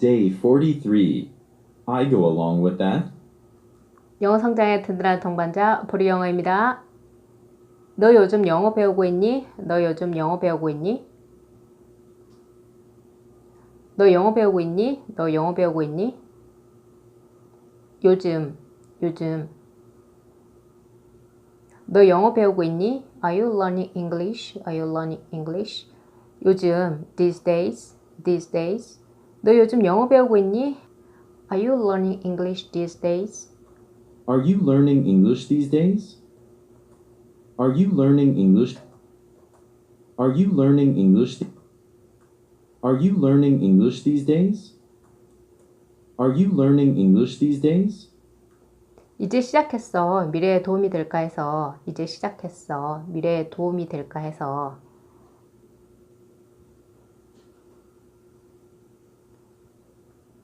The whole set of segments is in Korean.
Day 43. I go along with that. 영어 성장의 든든한 동반자 보리 영어입니다. 너 요즘 영어 배우고 있니? 너 요즘 영어 배우고 있니? 너 영어 배우고 있니? 너 영어 배우고 있니? 요즘, 요즘. 너 영어 배우고 있니? Are you learning English? Are you learning English? 요즘, these days, these days. 너 요즘 영어 배우고 있니? Are you learning English these days? Are you learning English these days? Are you learning English? Are you learning English? Are you learning English these days? Are you learning English these days? 이제 시작했어. 미래에 도움이 될까 해서. 이제 시작했어. 미래에 도움이 될까 해서.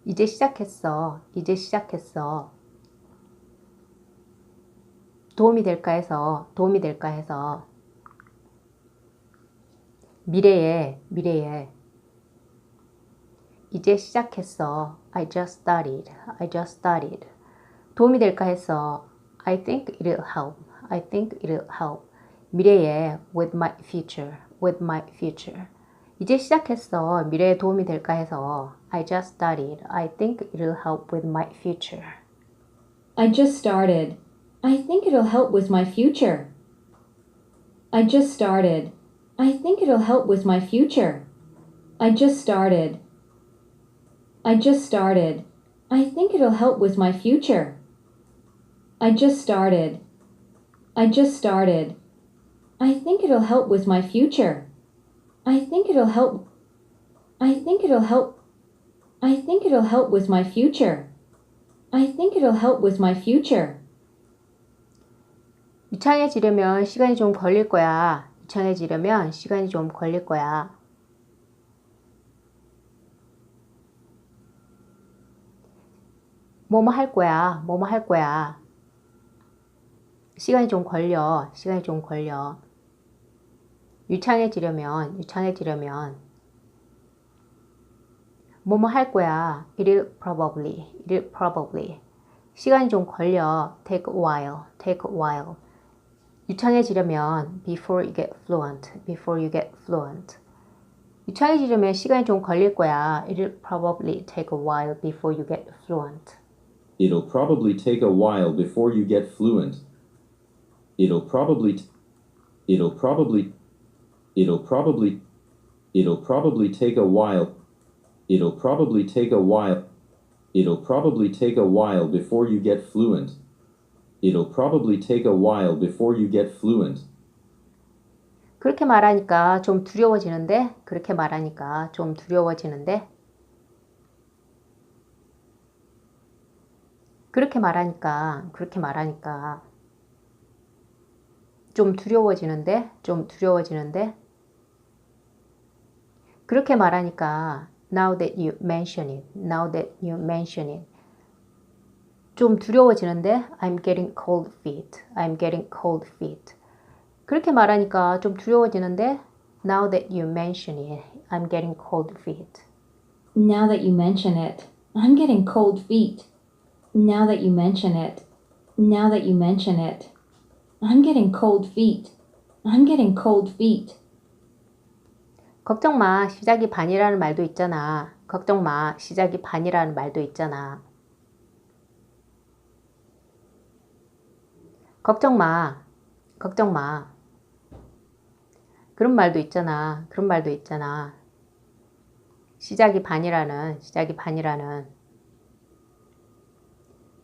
이제 시작했어. 이제 시작했어. 도움이 될까 해서. 도움이 될까 해서. 미래에, 미래에. 이제 시작했어. I just started. I just started. 도움이 될까 해서 I think it'll help. I think it'll help. 미래에 with my future. with my future. 이제 시작했어. 미래에 도움이 될까 해서 I just started. I think it'll help with my future. I just started. I think it'll help with my future. I just started. I think it'll help with my future. I just started. I just started. I think it'll help with my future. I just started. I just started. I think it'll help with my future. I think it'll help. I think it'll help. I think it'll help with my future. I think it'll help with my future. 유창해지려면 시간이 좀 걸릴 거야. 유창해지려면 시간이 좀 걸릴 거야. 뭐뭐 할 거야. 뭐뭐 할 거야. 시간이 좀 걸려. 시간이 좀 걸려. 유창해지려면, 유창해지려면. 뭐뭐 할 거야. It'll probably, it'll probably. 시간이 좀 걸려. Take a while, take a while. 유창해지려면 before you get fluent, before you get fluent. 유창해지려면 시간이 좀 걸릴 거야. It'll probably take a while before you get fluent. It'll probably take a while before you get fluent. It'll probably t- it'll probably it'll probably it'll probably take a while. It'll probably take a while. It'll probably take a while before you get fluent. It'll probably take a while before you get fluent. 그렇게 말하니까 좀 두려워지는데? 그렇게 말하니까 좀 두려워지는데? 그렇게 말하니까, 그렇게 말하니까 좀 두려워지는데? 좀 두려워지는데? 그렇게 말하니까 now that you mention it, now that you mention it 좀 두려워지는데 I'm getting cold feet, I'm getting cold feet 그렇게 말하니까 좀 두려워지는데 now that you mention it, I'm getting cold feet Now that you mention it, I'm getting cold feet. Now that you mention it, now that you mention it, I'm getting cold feet. I'm getting cold feet. 걱정 마, 시작이 반이라는 말도 있잖아. 걱정 마, 시작이 반이라는 말도 있잖아. 걱정 마, 걱정 마. 그런 말도 있잖아. 그런 말도 있잖아. 시작이 반이라는, 시작이 반이라는.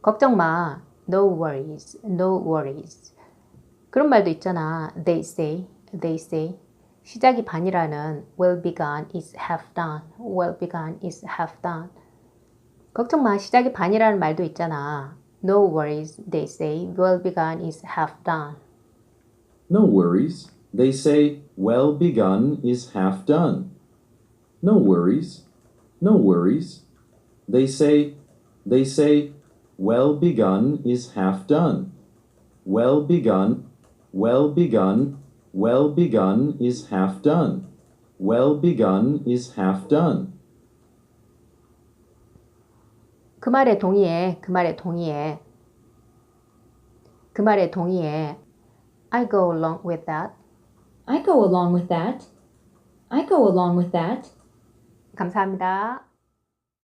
걱정 마, no worries, no worries. 그런 말도 있잖아. They say, they say. 시작이 반이라는 well begun is half done. well begun is half done. 걱정 마. 시작이 반이라는 말도 있잖아. No worries, they say. well begun is half done. No worries. They say, well begun is half done. No worries. No worries. They say, they say, well begun is half done. Well begun, well begun, well begun is half done. Well begun is half done. 그 말에 동의해. 그 말에 동의해. 그 말에 동의해. I go along with that. I go along with that. I go along with that. 감사합니다.